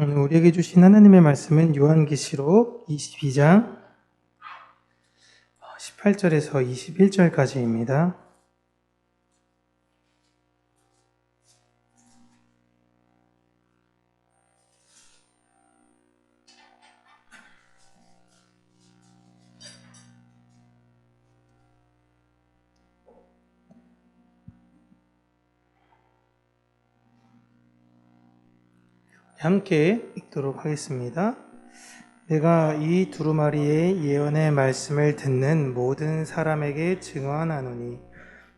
오늘 우리에게 주신 하나님의 말씀은 요한계시록 22장 18절에서 21절까지입니다. 함께 읽도록 하겠습니다. 내가 이 두루마리의 예언의 말씀을 듣는 모든 사람에게 증언하노니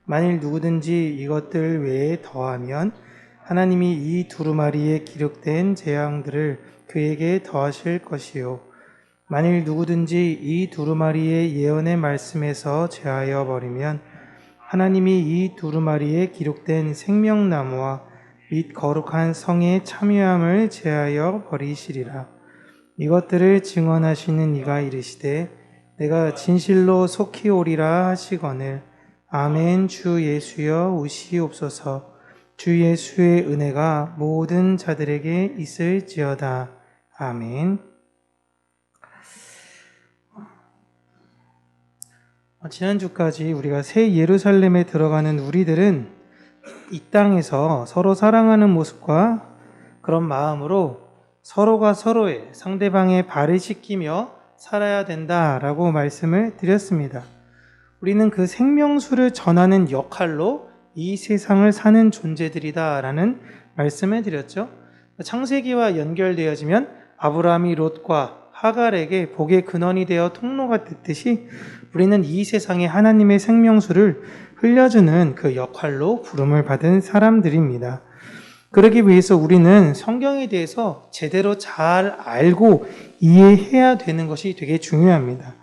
만일 누구든지 이것들 외에 더하면 하나님이 이 두루마리에 기록된 재앙들을 그에게 더하실 것이요 만일 누구든지 이 두루마리의 예언의 말씀에서 제하여 버리면 하나님이 이 두루마리에 기록된 생명나무와 및 거룩한 성의 참여함을 제하여 버리시리라. 이것들을 증언하시는 이가 이르시되 내가 진실로 속히 오리라 하시거늘 아멘 주 예수여 오시옵소서 주 예수의 은혜가 모든 자들에게 있을지어다. 아멘. 지난주까지 우리가 새 예루살렘에 들어가는 우리들은 이 땅에서 서로 사랑하는 모습과 그런 마음으로 서로가 서로의 상대방의 발을 씻기며 살아야 된다라고 말씀을 드렸습니다. 우리는 그 생명수를 전하는 역할로 이 세상을 사는 존재들이다라는 말씀을 드렸죠. 창세기와 연결되어지면 아브라함이 롯과 하갈에게 복의 근원이 되어 통로가 됐듯이 우리는 이 세상에 하나님의 생명수를 흘려주는 그 역할로 부름을 받은 사람들입니다. 그러기 위해서 우리는 성경에 대해서 제대로 잘 알고 이해해야 되는 것이 되게 중요합니다.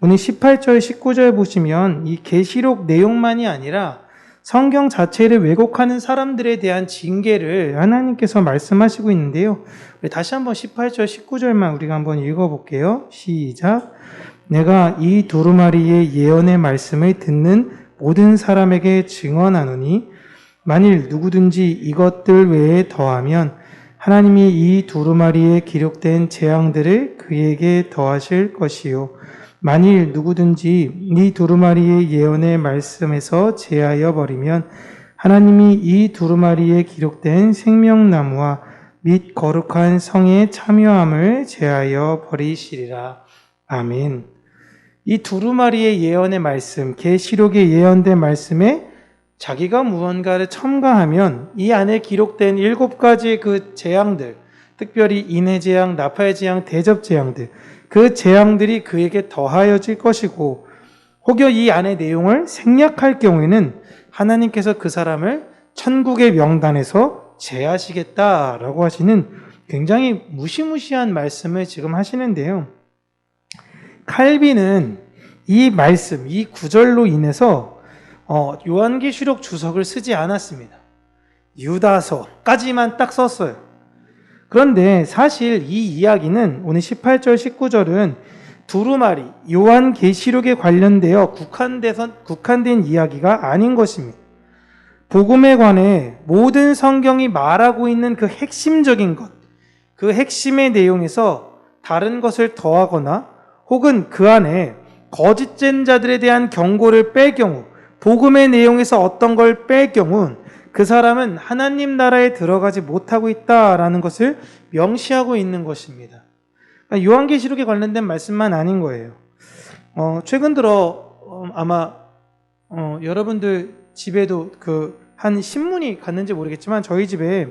오늘 18절, 19절 보시면 이 계시록 내용만이 아니라 성경 자체를 왜곡하는 사람들에 대한 징계를 하나님께서 말씀하시고 있는데요. 다시 한번 18절, 19절만 우리가 한번 읽어볼게요. 시작. 내가 이 두루마리의 예언의 말씀을 듣는 모든 사람에게 증언하노니 만일 누구든지 이것들 외에 더하면 하나님이 이 두루마리에 기록된 재앙들을 그에게 더하실 것이요 만일 누구든지 이 두루마리의 예언의 말씀에서 제하여 버리면 하나님이 이 두루마리에 기록된 생명나무와 및 거룩한 성의 참여함을 제하여 버리시리라. 아멘. 이 두루마리의 예언의 말씀, 계시록에 예언된 말씀에 자기가 무언가를 첨가하면 이 안에 기록된 일곱 가지 그 재앙들, 특별히 인해 재앙, 나팔 재앙, 대접 재앙들, 그 재앙들이 그에게 더하여질 것이고, 혹여 이 안의 내용을 생략할 경우에는 하나님께서 그 사람을 천국의 명단에서 제하시겠다라고 하시는 굉장히 무시무시한 말씀을 지금 하시는데요. 칼빈은 이 말씀, 이 구절로 인해서 어, 요한계시록 주석을 쓰지 않았습니다. 유다서까지만 딱 썼어요. 그런데 사실 이 이야기는 오늘 18절, 19절은 두루마리, 요한계시록에 관련되어 국한돼서, 국한된 이야기가 아닌 것입니다. 복음에 관해 모든 성경이 말하고 있는 그 핵심적인 것, 그 핵심의 내용에서 다른 것을 더하거나 혹은 그 안에 거짓된 자들에 대한 경고를 뺄 경우, 복음의 내용에서 어떤 걸 뺄 경우 그 사람은 하나님 나라에 들어가지 못하고 있다라는 것을 명시하고 있는 것입니다. 그러니까 요한계시록에 관련된 말씀만 아닌 거예요. 어, 최근 들어 어, 아마 어, 여러분들 집에도 그 한 신문이 갔는지 모르겠지만 저희 집에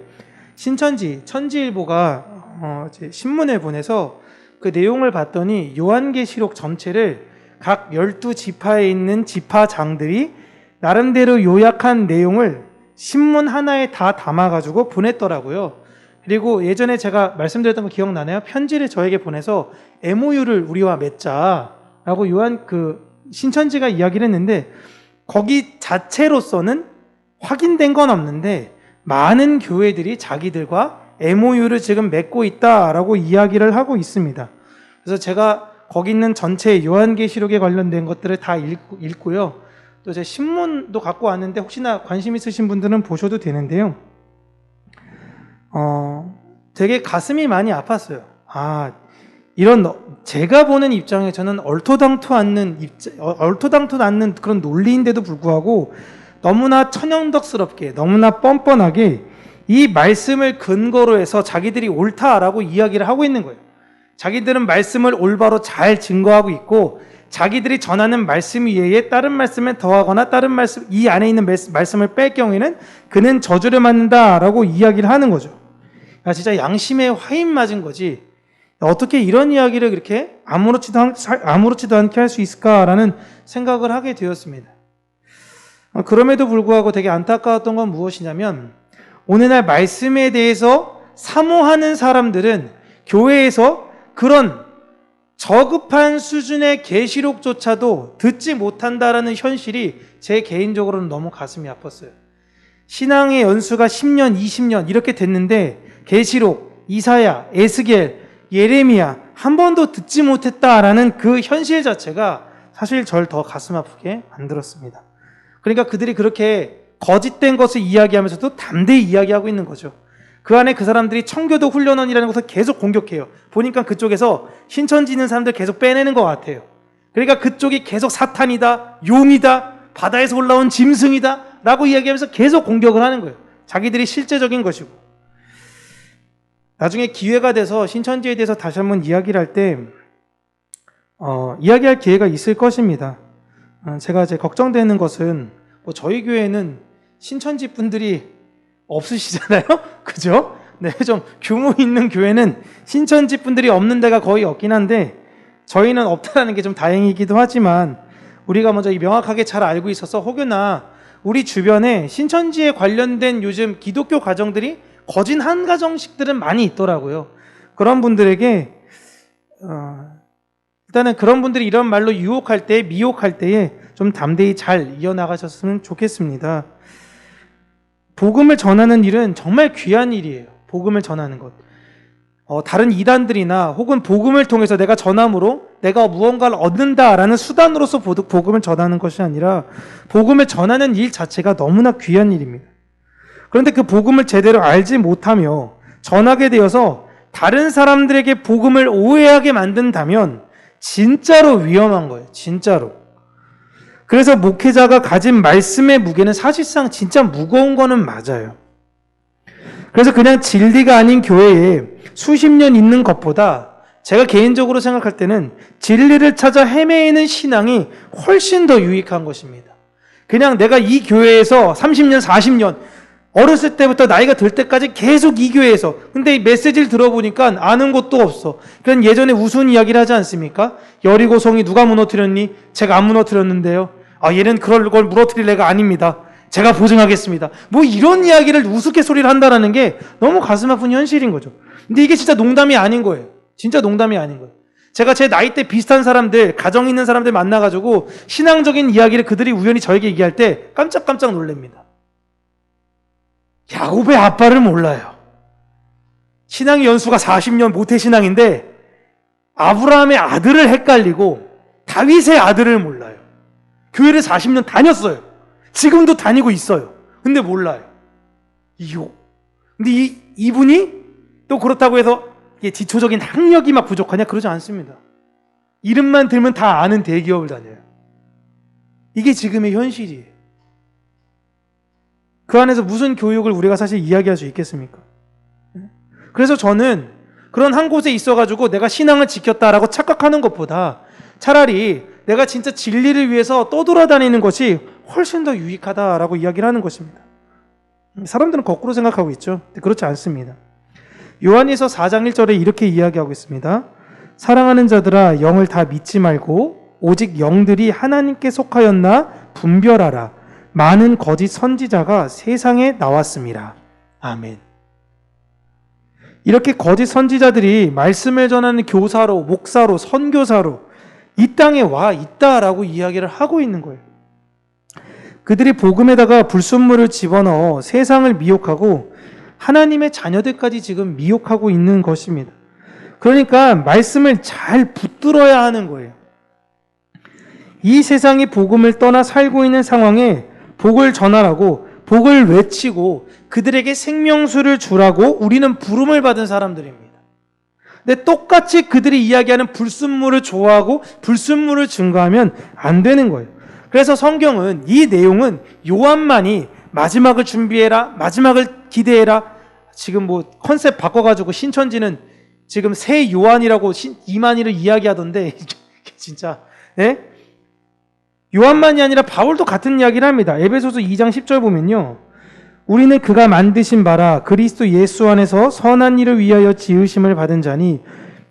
신천지 천지일보가 어, 신문을 보내서 그 내용을 봤더니 요한계시록 전체를 각 열두 지파에 있는 지파장들이 나름대로 요약한 내용을 신문 하나에 다 담아가지고 보냈더라고요. 그리고 예전에 제가 말씀드렸던 거 기억나나요? 편지를 저에게 보내서 MOU를 우리와 맺자라고 요한 그 신천지가 이야기를 했는데 거기 자체로서는 확인된 건 없는데 많은 교회들이 자기들과 MOU를 지금 맺고 있다라고 이야기를 하고 있습니다. 그래서 제가 거기 있는 전체 요한계시록에 관련된 것들을 다 읽고, 요 또 제 신문도 갖고 왔는데 혹시나 관심 있으신 분들은 보셔도 되는데요. 어, 되게 가슴이 많이 아팠어요. 아, 이런 너- 제가 보는 입장에 저는 얼토당토 않는 입자, 어, 얼토당토 않는 그런 논리인데도 불구하고 너무나 천연덕스럽게 너무나 뻔뻔하게 이 말씀을 근거로 해서 자기들이 옳다라고 이야기를 하고 있는 거예요. 자기들은 말씀을 올바로 잘 증거하고 있고 자기들이 전하는 말씀 위에 다른 말씀을 더하거나 다른 말씀 이 안에 있는 말씀- 말씀을 뺄 경우에는 그는 저주를 받는다라고 이야기를 하는 거죠. 야, 진짜 양심에 화인 맞은 거지. 어떻게 이런 이야기를 그렇게 아무렇지도, 않, 아무렇지도 않게 할 수 있을까라는 생각을 하게 되었습니다. 어, 그럼에도 불구하고 되게 안타까웠던 건 무엇이냐면 오늘날 말씀에 대해서 사모하는 사람들은 교회에서 그런 저급한 수준의 계시록조차도 듣지 못한다라는 현실이 제 개인적으로는 너무 가슴이 아팠어요. 신앙의 연수가 10년, 20년 이렇게 됐는데 계시록, 이사야, 에스겔, 예레미야 한 번도 듣지 못했다라는 그 현실 자체가 사실 절 더 가슴 아프게 만들었습니다. 그러니까 그들이 그렇게 거짓된 것을 이야기하면서도 담대히 이야기하고 있는 거죠. 그 안에 그 사람들이 청교도 훈련원이라는 것을 계속 공격해요. 보니까 그쪽에서 신천지 있는 사람들 계속 빼내는 것 같아요. 그러니까 그쪽이 계속 사탄이다, 용이다, 바다에서 올라온 짐승이다, 라고 이야기하면서 계속 공격을 하는 거예요. 자기들이 실제적인 것이고. 나중에 기회가 돼서 신천지에 대해서 다시 한번 이야기를 할 때, 어, 이야기할 기회가 있을 것입니다. 어, 제가 이제 걱정되는 것은, 뭐 저희 교회는 신천지 분들이 없으시잖아요? 그죠? 네, 좀 규모 있는 교회는 신천지 분들이 없는 데가 거의 없긴 한데, 저희는 없다라는 게 좀 다행이기도 하지만, 우리가 먼저 이 명확하게 잘 알고 있어서 혹여나 우리 주변에 신천지에 관련된 요즘 기독교 가정들이 거진 한 가정씩들은 많이 있더라고요. 그런 분들에게 어, 일단은 그런 분들이 이런 말로 유혹할 때, 미혹할 때에 좀 담대히 잘 이어나가셨으면 좋겠습니다. 복음을 전하는 일은 정말 귀한 일이에요. 복음을 전하는 것. 어, 다른 이단들이나 혹은 복음을 통해서 내가 전함으로 내가 무언가를 얻는다라는 수단으로서 보- 복음을 전하는 것이 아니라 복음을 전하는 일 자체가 너무나 귀한 일입니다. 그런데 그 복음을 제대로 알지 못하며 전하게 되어서 다른 사람들에게 복음을 오해하게 만든다면 진짜로 위험한 거예요. 진짜로. 그래서 목회자가 가진 말씀의 무게는 사실상 진짜 무거운 거는 맞아요. 그래서 그냥 진리가 아닌 교회에 수십 년 있는 것보다 제가 개인적으로 생각할 때는 진리를 찾아 헤매이는 신앙이 훨씬 더 유익한 것입니다. 그냥 내가 이 교회에서 30년, 40년, 어렸을 때부터 나이가 들 때까지 계속 이 교회에서 근데 이 메시지를 들어보니까 아는 것도 없어. 그냥 예전에 우스운 이야기를 하지 않습니까? 여리고성이 누가 무너뜨렸니? 제가 안 무너뜨렸는데요. 아 얘는 그럴 걸 무너뜨릴 애가 아닙니다. 제가 보증하겠습니다. 뭐 이런 이야기를 우스갯소리를 한다라는 게 너무 가슴 아픈 현실인 거죠. 근데 이게 진짜 농담이 아닌 거예요. 진짜 농담이 아닌 거예요. 제가 제 나이 대 비슷한 사람들, 가정 있는 사람들 만나가지고 신앙적인 이야기를 그들이 우연히 저에게 얘기할 때 깜짝깜짝 놀랍니다. 야곱의 아빠를 몰라요. 신앙의 연수가 40년 모태신앙인데 아브라함의 아들을 헷갈리고 다윗의 아들을 몰라요. 교회를 40년 다녔어요. 지금도 다니고 있어요. 근데 몰라요. 이요. 근데 이, 이분이 또 그렇다고 해서 지초적인 학력이 막 부족하냐? 그러지 않습니다. 이름만 들면 다 아는 대기업을 다녀요. 이게 지금의 현실이에요. 그 안에서 무슨 교육을 우리가 사실 이야기할 수 있겠습니까? 그래서 저는 그런 한 곳에 있어가지고 내가 신앙을 지켰다라고 착각하는 것보다 차라리 내가 진짜 진리를 위해서 떠돌아다니는 것이 훨씬 더 유익하다라고 이야기를 하는 것입니다. 사람들은 거꾸로 생각하고 있죠. 그렇지 않습니다. 요한에서 4장 1절에 이렇게 이야기하고 있습니다. 사랑하는 자들아 영을 다 믿지 말고 오직 영들이 하나님께 속하였나 분별하라. 많은 거짓 선지자가 세상에 나왔습니다. 아멘. 이렇게 거짓 선지자들이 말씀을 전하는 교사로, 목사로, 선교사로 이 땅에 와 있다라고 이야기를 하고 있는 거예요. 그들이 복음에다가 불순물을 집어넣어 세상을 미혹하고 하나님의 자녀들까지 지금 미혹하고 있는 것입니다. 그러니까 말씀을 잘 붙들어야 하는 거예요. 이 세상이 복음을 떠나 살고 있는 상황에 복을 전하라고 복을 외치고 그들에게 생명수를 주라고 우리는 부름을 받은 사람들입니다. 근데 똑같이 그들이 이야기하는 불순물을 좋아하고 불순물을 증거하면 안 되는 거예요. 그래서 성경은 이 내용은 요한만이 마지막을 준비해라, 마지막을 기대해라. 지금 뭐 컨셉 바꿔가지고 신천지는 지금 새 요한이라고 신, 이만희를 이야기하던데 진짜 예? 요한만이 아니라 바울도 같은 이야기를 합니다. 에베소서 2장 10절 보면요. 우리는 그가 만드신 바라 그리스도 예수 안에서 선한 일을 위하여 지으심을 받은 자니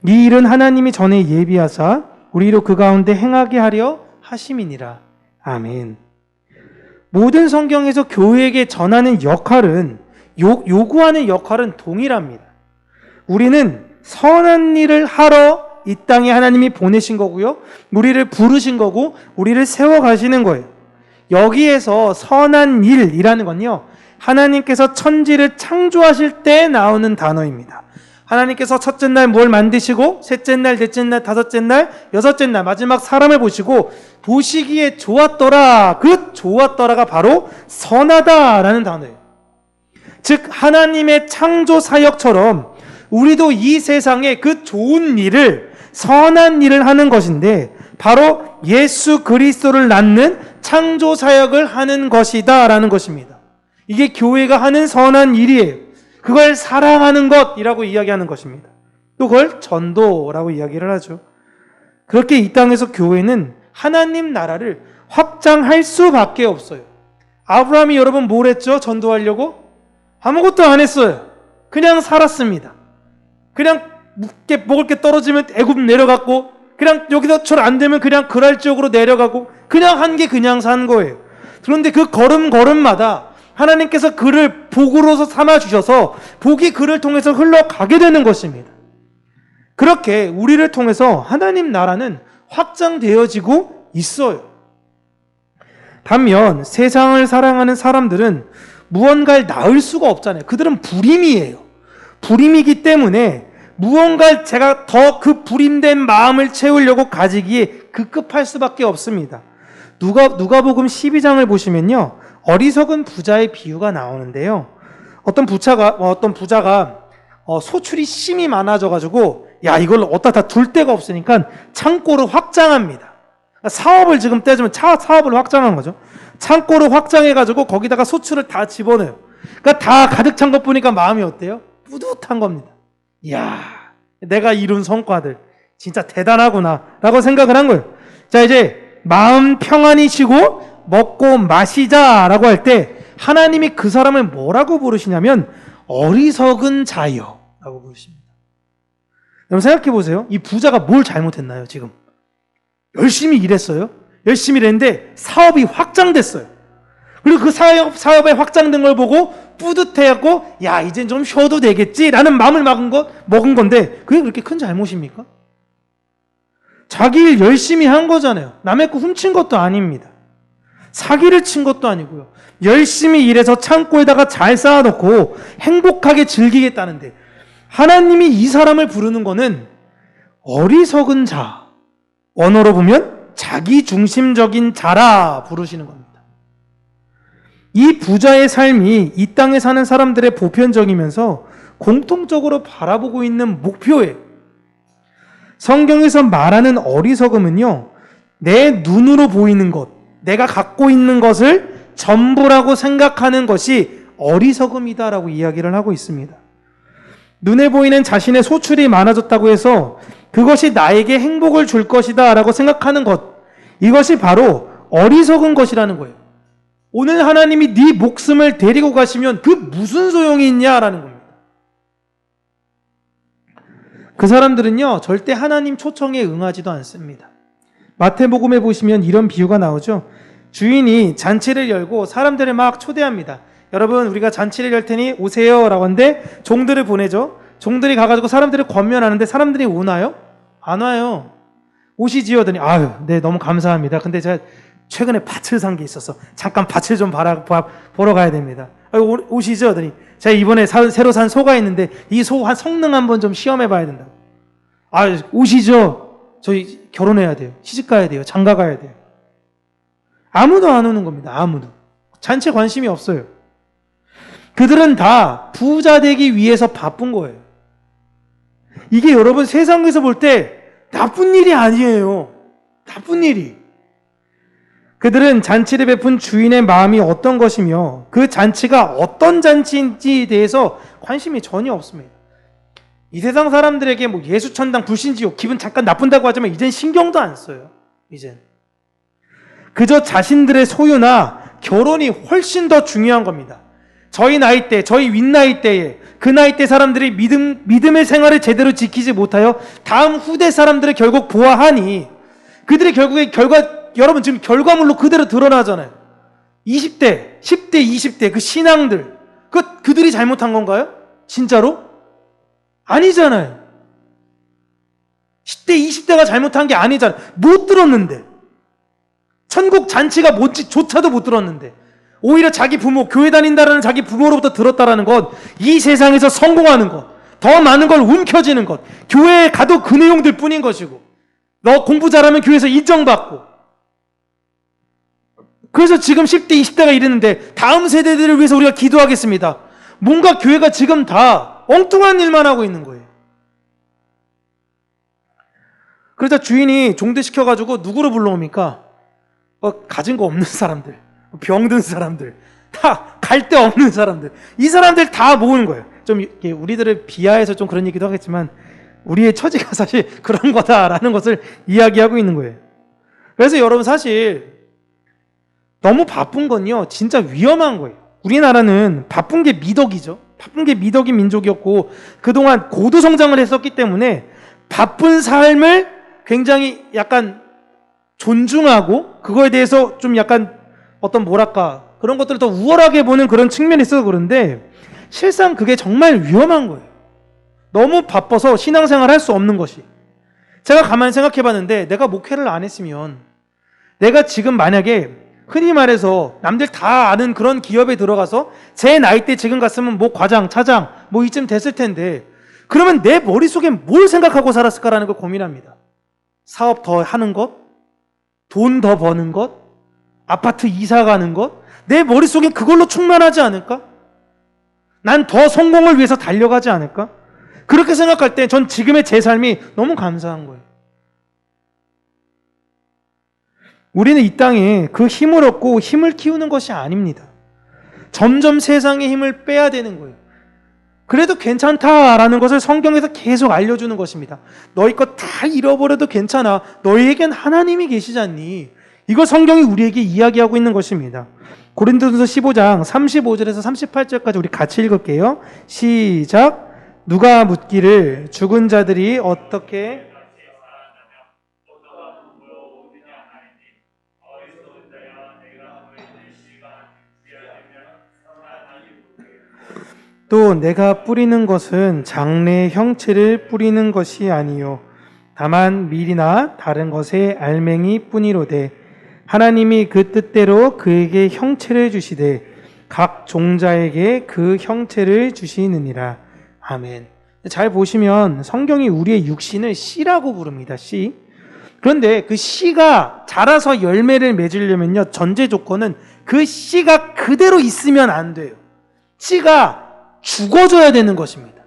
이 일은 하나님이 전에 예비하사 우리로 그 가운데 행하게 하려 하심이니라. 아멘. 모든 성경에서 교회에게 전하는 역할은 요, 요구하는 역할은 동일합니다. 우리는 선한 일을 하러 이 땅에 하나님이 보내신 거고요. 우리를 부르신 거고 우리를 세워 가시는 거예요. 여기에서 선한 일이라는 건요. 하나님께서 천지를 창조하실 때 나오는 단어입니다. 하나님께서 첫째 날 뭘 만드시고 셋째 날, 넷째 날, 다섯째 날, 여섯째 날 마지막 사람을 보시고 보시기에 좋았더라. 그 좋았더라가 바로 선하다라는 단어예요. 즉 하나님의 창조 사역처럼 우리도 이 세상에 그 좋은 일을 선한 일을 하는 것인데 바로 예수 그리스도를 낳는 창조 사역을 하는 것이다라는 것입니다. 이게 교회가 하는 선한 일이에요. 그걸 사랑하는 것이라고 이야기하는 것입니다. 또 그걸 전도라고 이야기를 하죠. 그렇게 이 땅에서 교회는 하나님 나라를 확장할 수밖에 없어요. 아브라함이 여러분 뭘 했죠? 전도하려고? 아무것도 안 했어요. 그냥 살았습니다. 그냥 먹을 게 떨어지면 애굽 내려갔고 그냥 여기서 철안 되면 그냥 그랄 지역으로 내려가고 그냥 한 게 그냥 산 거예요. 그런데 그 걸음 걸음마다 하나님께서 그를 복으로서 삼아 주셔서 복이 그를 통해서 흘러가게 되는 것입니다. 그렇게 우리를 통해서 하나님 나라는 확장되어지고 있어요. 반면 세상을 사랑하는 사람들은 무언가를 낳을 수가 없잖아요. 그들은 불임이에요. 불임이기 때문에 무언가를 제가 더 그 불임된 마음을 채우려고 가지기에 급급할 수밖에 없습니다. 누가 누가복음 12장을 보시면요. 어리석은 부자의 비유가 나오는데요. 어떤 부자가 어떤 부자가 어, 소출이 심이 많아져 가지고 야 이걸 어디다 다 둘 데가 없으니까 창고를 확장합니다. 사업을 지금 떼주면 차 사업을 확장한 거죠. 창고를 확장해 가지고 거기다가 소출을 다 집어넣어요. 그러니까 다 가득 찬 것 보니까 마음이 어때요? 뿌듯한 겁니다. 이야, 내가 이룬 성과들 진짜 대단하구나라고 생각을 한 거예요. 자 이제 마음 평안히 쉬고 먹고 마시자라고 할 때 하나님이 그 사람을 뭐라고 부르시냐면 어리석은 자여라고 부르십니다. 여러분 생각해 보세요. 이 부자가 뭘 잘못했나요 지금? 열심히 일했어요. 열심히 일했는데 사업이 확장됐어요. 그리고 그 사업, 사업에 확장된 걸 보고 뿌듯해갖고, 야, 이젠 좀 쉬어도 되겠지라는 마음을 막은 것, 먹은 건데, 그게 그렇게 큰 잘못입니까? 자기 일 열심히 한 거잖아요. 남의 거 훔친 것도 아닙니다. 사기를 친 것도 아니고요. 열심히 일해서 창고에다가 잘 쌓아놓고 행복하게 즐기겠다는데, 하나님이 이 사람을 부르는 거는 어리석은 자, 언어로 보면 자기 중심적인 자라 부르시는 겁니다. 이 부자의 삶이 이 땅에 사는 사람들의 보편적이면서 공통적으로 바라보고 있는 목표예요. 성경에서 말하는 어리석음은요, 내 눈으로 보이는 것, 내가 갖고 있는 것을 전부라고 생각하는 것이 어리석음이다라고 이야기를 하고 있습니다. 눈에 보이는 자신의 소출이 많아졌다고 해서 그것이 나에게 행복을 줄 것이다 라고 생각하는 것. 이것이 바로 어리석은 것이라는 거예요. 오늘 하나님이 네 목숨을 데리고 가시면 그 무슨 소용이 있냐라는 겁니다. 그 사람들은요, 절대 하나님 초청에 응하지도 않습니다. 마태복음에 보시면 이런 비유가 나오죠. 주인이 잔치를 열고 사람들을 막 초대합니다. 여러분, 우리가 잔치를 열 테니 오세요. 라고 하는데 종들을 보내죠. 종들이 가가지고 사람들을 권면하는데 사람들이 오나요? 안 와요. 오시지요. 더니 아유, 네, 너무 감사합니다. 근데 제가 최근에 밭을 산 게 있어서 잠깐 밭을 좀 봐라, 봐, 보러 가야 됩니다. 아유, 오, 오시죠. 더니 제가 이번에 사, 새로 산 소가 있는데 이 소 한 성능 한번 좀 시험해 봐야 된다. 아, 오시죠. 저희 결혼해야 돼요. 시집 가야 돼요. 장가 가야 돼요. 아무도 안 오는 겁니다. 아무도. 잔치 관심이 없어요. 그들은 다 부자 되기 위해서 바쁜 거예요. 이게 여러분 세상에서 볼 때 나쁜 일이 아니에요. 나쁜 일이. 그들은 잔치를 베푼 주인의 마음이 어떤 것이며 그 잔치가 어떤 잔치인지에 대해서 관심이 전혀 없습니다. 이 세상 사람들에게 뭐 예수 천당 불신지옥 기분 잠깐 나쁜다고 하지만 이젠 신경도 안 써요. 이젠. 그저 자신들의 소유나 결혼이 훨씬 더 중요한 겁니다. 저희 나이 때, 저희 윗나이 때에 그 나이 때 사람들이 믿음, 믿음의 생활을 제대로 지키지 못하여 다음 후대 사람들을 결국 보아하니 그들의 결국에 결과, 여러분 지금 결과물로 그대로 드러나잖아요. 20대, 10대, 20대 그 신앙들, 그, 그들이 잘못한 건가요? 진짜로? 아니잖아요. 10대, 20대가 잘못한 게 아니잖아요. 못 들었는데. 천국 잔치가 뭔지 조차도 못 들었는데. 오히려 자기 부모, 교회 다닌다라는 자기 부모로부터 들었다라는 것, 이 세상에서 성공하는 것, 더 많은 걸 움켜쥐는 것, 교회에 가도 그 내용들 뿐인 것이고, 너 공부 잘하면 교회에서 인정받고, 그래서 지금 10대, 20대가 이랬는데, 다음 세대들을 위해서 우리가 기도하겠습니다. 뭔가 교회가 지금 다 엉뚱한 일만 하고 있는 거예요. 그러자 주인이 종대시켜가지고 누구를 불러옵니까? 어, 가진 거 없는 사람들. 병든 사람들, 다 갈 데 없는 사람들, 이 사람들 다 모으는 거예요. 좀 우리들을 비하해서 좀 그런 얘기도 하겠지만 우리의 처지가 사실 그런 거다라는 것을 이야기하고 있는 거예요. 그래서 여러분 사실 너무 바쁜 건요, 진짜 위험한 거예요. 우리나라는 바쁜 게 미덕이죠. 바쁜 게 미덕인 민족이었고 그동안 고도 성장을 했었기 때문에 바쁜 삶을 굉장히 약간 존중하고 그거에 대해서 좀 약간 어떤 뭐랄까 그런 것들을 더 우월하게 보는 그런 측면이 있어서 그런데 실상 그게 정말 위험한 거예요. 너무 바빠서 신앙생활 할 수 없는 것이. 제가 가만히 생각해 봤는데 내가 목회를 안 했으면 내가 지금 만약에 흔히 말해서 남들 다 아는 그런 기업에 들어가서 제 나이 때 지금 갔으면 뭐 과장, 차장 뭐 이쯤 됐을 텐데 그러면 내 머릿속에 뭘 생각하고 살았을까라는 걸 고민합니다. 사업 더 하는 것, 돈 더 버는 것, 아파트 이사 가는 것? 내 머릿속에 그걸로 충만하지 않을까? 난 더 성공을 위해서 달려가지 않을까? 그렇게 생각할 때 전 지금의 제 삶이 너무 감사한 거예요. 우리는 이 땅에 그 힘을 얻고 힘을 키우는 것이 아닙니다. 점점 세상의 힘을 빼야 되는 거예요. 그래도 괜찮다라는 것을 성경에서 계속 알려주는 것입니다. 너희 것 다 잃어버려도 괜찮아. 너희에겐 하나님이 계시지 않니? 이거 성경이 우리에게 이야기하고 있는 것입니다. 고린도전서 15장 35절에서 38절까지 우리 같이 읽을게요. 시작. 누가 묻기를 죽은 자들이 어떻게 또 내가 뿌리는 것은 장래의 형체를 뿌리는 것이 아니요 다만 밀이나 다른 것의 알맹이 뿐이로되 하나님이 그 뜻대로 그에게 형체를 주시되 각 종자에게 그 형체를 주시느니라. 아멘. 잘 보시면 성경이 우리의 육신을 씨라고 부릅니다. 씨. 그런데 그 씨가 자라서 열매를 맺으려면요. 전제 조건은 그 씨가 그대로 있으면 안 돼요. 씨가 죽어져야 되는 것입니다.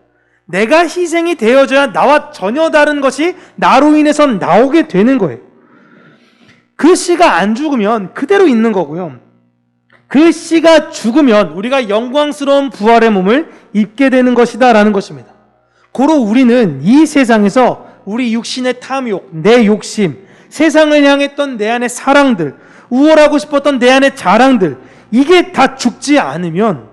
내가 희생이 되어져야 나와 전혀 다른 것이 나로 인해서 나오게 되는 거예요. 그 씨가 안 죽으면 그대로 있는 거고요. 그 씨가 죽으면 우리가 영광스러운 부활의 몸을 입게 되는 것이다라는 것입니다. 고로 우리는 이 세상에서 우리 육신의 탐욕, 내 욕심, 세상을 향했던 내 안의 사랑들, 우월하고 싶었던 내 안의 자랑들, 이게 다 죽지 않으면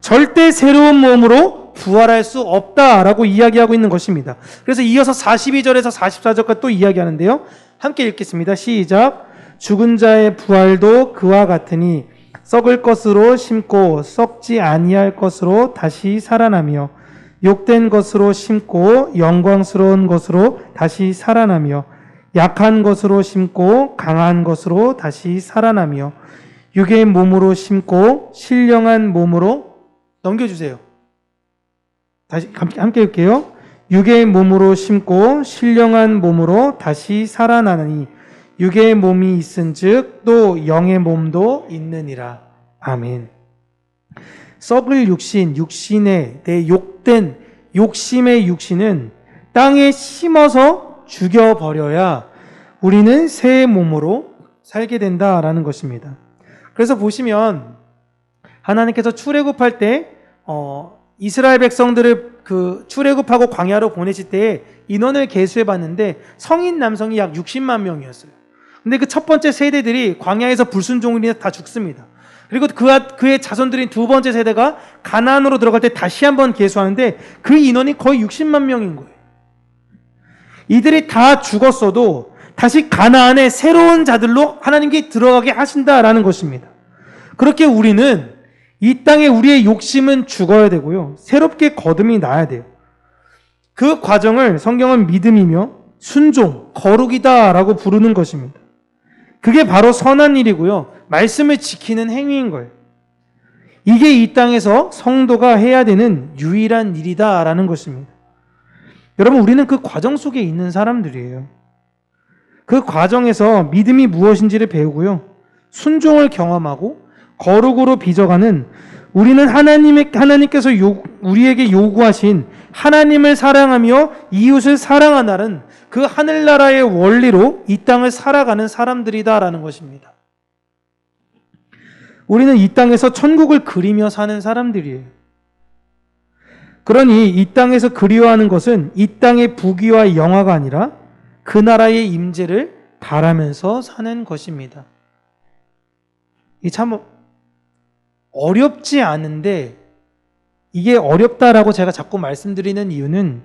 절대 새로운 몸으로 부활할 수 없다라고 이야기하고 있는 것입니다. 그래서 이어서 42절에서 44절까지 또 이야기하는데요. 함께 읽겠습니다. 시작. 죽은 자의 부활도 그와 같으니 썩을 것으로 심고 썩지 아니할 것으로 다시 살아나며 욕된 것으로 심고 영광스러운 것으로 다시 살아나며 약한 것으로 심고 강한 것으로 다시 살아나며 육의 몸으로 심고 신령한 몸으로 넘겨주세요. 다시 함께 할게요. 육의 몸으로 심고 신령한 몸으로 다시 살아나니 육의 몸이 있은즉 또 영의 몸도 있느니라. 아멘. 썩을 육신, 육신의 내 욕된 욕심의 육신은 땅에 심어서 죽여 버려야 우리는 새 몸으로 살게 된다라는 것입니다. 그래서 보시면 하나님께서 출애굽할 때 어, 이스라엘 백성들을 그 출애굽하고 광야로 보내실 때 인원을 계수해 봤는데 성인 남성이 약 60만 명이었어요. 근데 그 첫 번째 세대들이 광야에서 불순종으로 다 죽습니다. 그리고 그, 그의 자손들인 두 번째 세대가 가나안으로 들어갈 때 다시 한번 계수하는데 그 인원이 거의 60만 명인 거예요. 이들이 다 죽었어도 다시 가나안의 새로운 자들로 하나님께 들어가게 하신다라는 것입니다. 그렇게 우리는 이 땅에 우리의 욕심은 죽어야 되고요. 새롭게 거듭이 나야 돼요. 그 과정을 성경은 믿음이며 순종, 거룩이다라고 부르는 것입니다. 그게 바로 선한 일이고요. 말씀을 지키는 행위인 거예요. 이게 이 땅에서 성도가 해야 되는 유일한 일이다라는 것입니다. 여러분, 우리는 그 과정 속에 있는 사람들이에요. 그 과정에서 믿음이 무엇인지를 배우고요. 순종을 경험하고 거룩으로 빚어가는 우리는 하나님의 하나님께서 요, 우리에게 요구하신 하나님을 사랑하며 이웃을 사랑하나는 그 하늘나라의 원리로 이 땅을 살아가는 사람들이다라는 것입니다. 우리는 이 땅에서 천국을 그리며 사는 사람들이에요. 그러니 이 땅에서 그리워하는 것은 이 땅의 부귀와 영화가 아니라 그 나라의 임재를 바라면서 사는 것입니다. 이참 어렵지 않은데 이게 어렵다라고 제가 자꾸 말씀드리는 이유는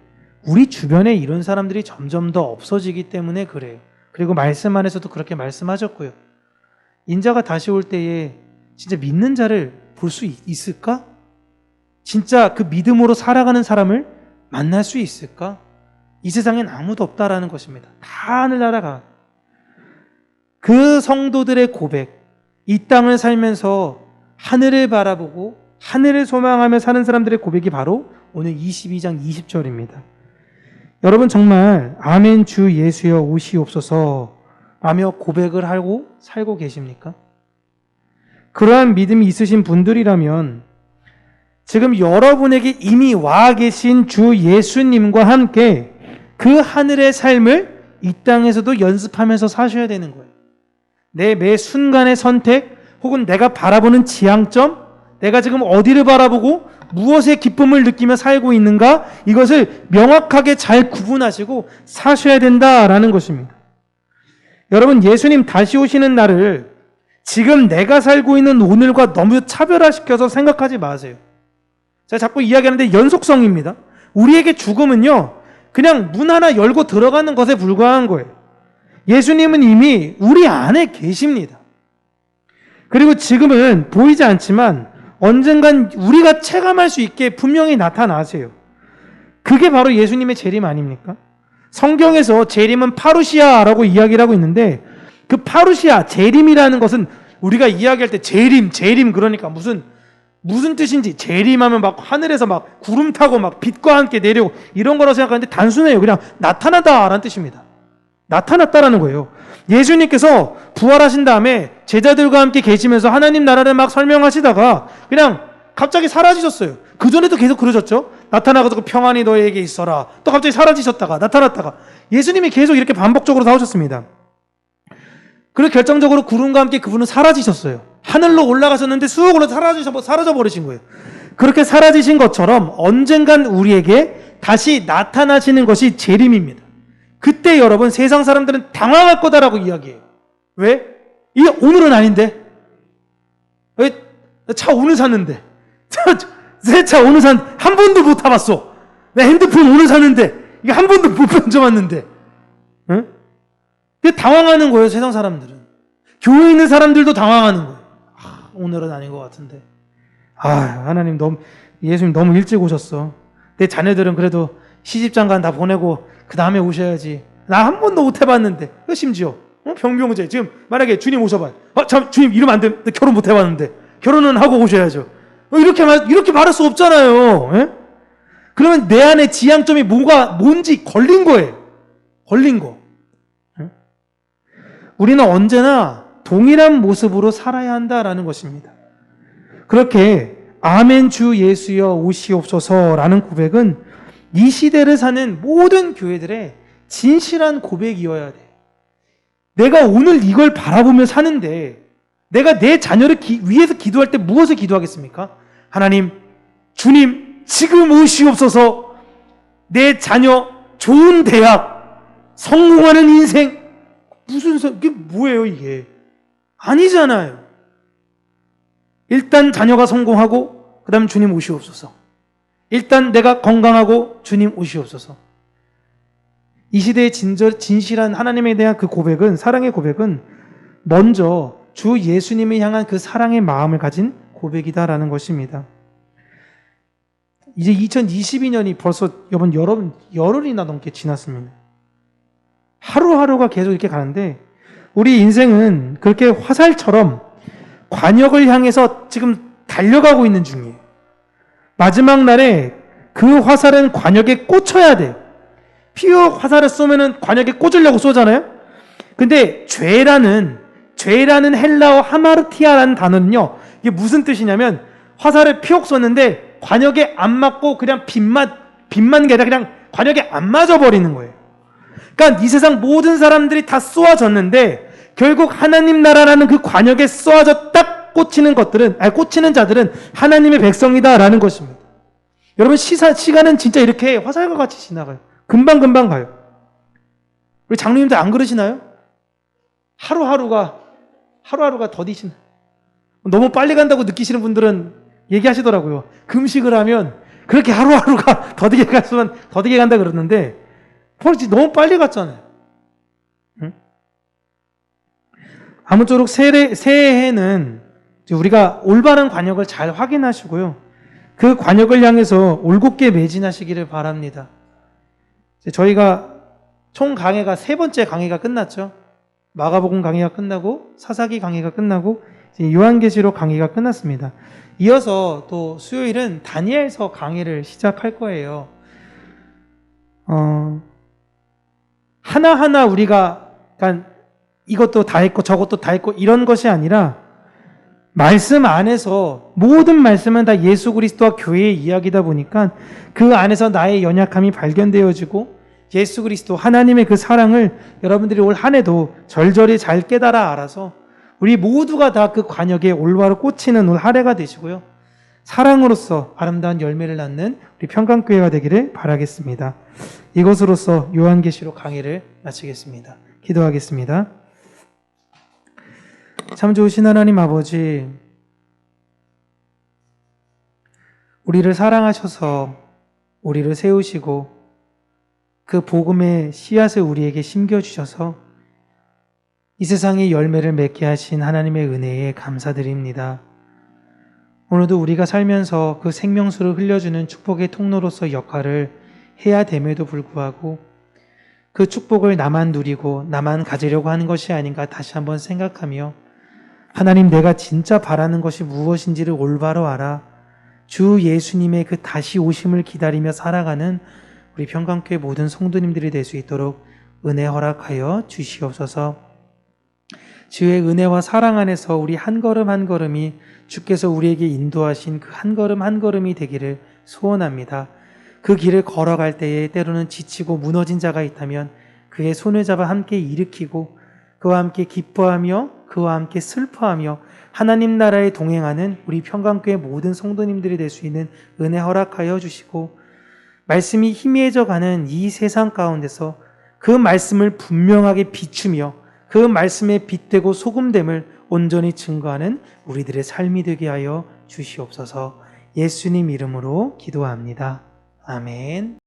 우리 주변에 이런 사람들이 점점 더 없어지기 때문에 그래요. 그리고 말씀 안에서도 그렇게 말씀하셨고요. 인자가 다시 올 때에 진짜 믿는 자를 볼 수 있을까? 진짜 그 믿음으로 살아가는 사람을 만날 수 있을까? 이 세상엔 아무도 없다라는 것입니다. 다 하늘나라가. 그 성도들의 고백, 이 땅을 살면서 하늘을 바라보고 하늘을 소망하며 사는 사람들의 고백이 바로 오늘 22장 20절입니다. 여러분 정말 아멘 주 예수여 오시옵소서 라며 고백을 하고 살고 계십니까? 그러한 믿음이 있으신 분들이라면 지금 여러분에게 이미 와 계신 주 예수님과 함께 그 하늘의 삶을 이 땅에서도 연습하면서 사셔야 되는 거예요. 내 매 순간의 선택 혹은 내가 바라보는 지향점, 내가 지금 어디를 바라보고 무엇의 기쁨을 느끼며 살고 있는가 이것을 명확하게 잘 구분하시고 사셔야 된다라는 것입니다. 여러분 예수님 다시 오시는 날을 지금 내가 살고 있는 오늘과 너무 차별화시켜서 생각하지 마세요. 제가 자꾸 이야기하는데 연속성입니다. 우리에게 죽음은요, 그냥 문 하나 열고 들어가는 것에 불과한 거예요. 예수님은 이미 우리 안에 계십니다. 그리고 지금은 보이지 않지만 언젠간 우리가 체감할 수 있게 분명히 나타나세요. 그게 바로 예수님의 재림 아닙니까? 성경에서 재림은 파루시아라고 이야기를 하고 있는데 그 파루시아 재림이라는 것은 우리가 이야기할 때 재림 재림 그러니까 무슨 무슨 뜻인지 재림하면 막 하늘에서 막 구름 타고 막 빛과 함께 내려고 이런 거라고 생각하는데 단순해요. 그냥 나타나다라는 뜻입니다. 나타났다라는 거예요. 예수님께서 부활하신 다음에 제자들과 함께 계시면서 하나님 나라를 막 설명하시다가 그냥 갑자기 사라지셨어요. 그 전에도 계속 그러셨죠. 나타나가지고 평안이 너에게 있어라. 또 갑자기 사라지셨다가 나타났다가 예수님이 계속 이렇게 반복적으로 나오셨습니다. 그리고 결정적으로 구름과 함께 그분은 사라지셨어요. 하늘로 올라가셨는데 수억으로 사라지셔, 사라져버리신 거예요. 그렇게 사라지신 것처럼 언젠간 우리에게 다시 나타나시는 것이 재림입니다. 그때 여러분 세상 사람들은 당황할 거다라고 이야기해요. 왜? 이게 오늘은 아닌데? 왜? 차 오늘 샀는데. 새차 오늘 산, 한 번도 못 타봤어. 내 핸드폰 오늘 샀는데. 이게 한 번도 못 만져봤는데. 응? 당황하는 거예요, 세상 사람들은. 교회 있는 사람들도 당황하는 거예요. 아, 오늘은 아닌 것 같은데. 아, 하나님 너무, 예수님 너무 일찍 오셨어. 내 자녀들은 그래도 시집장관 다 보내고 그 다음에 오셔야지. 나 한 번도 못 해봤는데. 심지어. 어? 병병제. 지금 만약에 주님 오셔봐요. 어, 참, 주님 이러면 안 돼. 결혼 못 해봤는데. 결혼은 하고 오셔야죠. 어, 이렇게 말, 이렇게 말할 수 없잖아요. 예? 그러면 내 안에 지향점이 뭐가, 뭔지 걸린 거예요. 걸린 거. 예? 우리는 언제나 동일한 모습으로 살아야 한다라는 것입니다. 그렇게 아멘 주 예수여 오시옵소서라는 고백은 이 시대를 사는 모든 교회들의 진실한 고백이어야 돼. 내가 오늘 이걸 바라보며 사는데 내가 내 자녀를 기- 위해서 기도할 때 무엇을 기도하겠습니까? 하나님, 주님, 지금 오시옵소서 내 자녀 좋은 대학, 성공하는 인생. 무슨, 소- 이게 뭐예요, 이게? 아니잖아요. 일단 자녀가 성공하고, 그 다음 주님 오시옵소서. 일단 내가 건강하고, 주님 오시옵소서. 이 시대의 진절, 진실한 하나님에 대한 그 고백은, 사랑의 고백은 먼저 주 예수님을 향한 그 사랑의 마음을 가진 고백이다라는 것입니다. 이제 2022년이 벌써 여러분 여러분 열흘이나 넘게 지났습니다. 하루하루가 계속 이렇게 가는데 우리 인생은 그렇게 화살처럼 관역을 향해서 지금 달려가고 있는 중이에요. 마지막 날에 그 화살은 관역에 꽂혀야 돼요. 피어 화살을 쏘면은 관역에 꽂으려고 쏘잖아요. 근데 죄라는 죄라는 헬라어 하마르티아라는 단어는요. 이게 무슨 뜻이냐면 화살을 피옥 쏘는데 관역에 안 맞고 그냥 빛만 빛만 게 아니라 그냥 관역에 안 맞아 버리는 거예요. 그러니까 이 세상 모든 사람들이 다 쏘아졌는데 결국 하나님 나라라는 그 관역에 쏘아져 딱 꽂히는 것들은 아니 꽂히는 자들은 하나님의 백성이다라는 것입니다. 여러분 시사 시간은 진짜 이렇게 화살과 같이 지나가요. 금방 금방 가요. 우리 장로님들 안 그러시나요? 하루하루가 하루하루가 더디신. 너무 빨리 간다고 느끼시는 분들은 얘기하시더라고요. 금식을 하면 그렇게 하루하루가 더디게 갔으면 더디게 간다 그러는데 벌써 너무 빨리 갔잖아요. 응? 아무쪼록 새해, 새해에는 우리가 올바른 관역을 잘 확인하시고요. 그 관역을 향해서 올곧게 매진하시기를 바랍니다. 저희가 총 강해가 세 번째 강해가 끝났죠. 마가복음 강의가 끝나고 사사기 강의가 끝나고 요한계시록 강의가 끝났습니다. 이어서 또 수요일은 다니엘서 강의를 시작할 거예요. 어, 하나하나 우리가 그러니까 이것도 다 했고 저것도 다 했고 이런 것이 아니라 말씀 안에서 모든 말씀은 다 예수 그리스도와 교회의 이야기다 보니까 그 안에서 나의 연약함이 발견되어지고 예수 그리스도 하나님의 그 사랑을 여러분들이 올 한 해도 절절히 잘 깨달아 알아서 우리 모두가 다 그 관역에 올바로 꽂히는 올 한 해가 되시고요. 사랑으로서 아름다운 열매를 낳는 우리 평강교회가 되기를 바라겠습니다. 이것으로서 요한계시록 강의를 마치겠습니다. 기도하겠습니다. 참 좋으신 하나님 아버지, 우리를 사랑하셔서 우리를 세우시고 그 복음의 씨앗을 우리에게 심겨주셔서 이 세상의 열매를 맺게 하신 하나님의 은혜에 감사드립니다. 오늘도 우리가 살면서 그 생명수를 흘려주는 축복의 통로로서 역할을 해야 됨에도 불구하고 그 축복을 나만 누리고 나만 가지려고 하는 것이 아닌가 다시 한번 생각하며 하나님 내가 진짜 바라는 것이 무엇인지를 올바로 알아 주 예수님의 그 다시 오심을 기다리며 살아가는 우리 평강교회 모든 성도님들이 될 수 있도록 은혜 허락하여 주시옵소서. 주의 은혜와 사랑 안에서 우리 한 걸음 한 걸음이 주께서 우리에게 인도하신 그 한 걸음 한 걸음이 되기를 소원합니다. 그 길을 걸어갈 때에 때로는 지치고 무너진 자가 있다면 그의 손을 잡아 함께 일으키고 그와 함께 기뻐하며 그와 함께 슬퍼하며 하나님 나라에 동행하는 우리 평강교회 모든 성도님들이 될 수 있는 은혜 허락하여 주시고 말씀이 희미해져 가는 이 세상 가운데서 그 말씀을 분명하게 비추며 그 말씀에 빛되고 소금됨을 온전히 증거하는 우리들의 삶이 되게 하여 주시옵소서 예수님 이름으로 기도합니다. 아멘.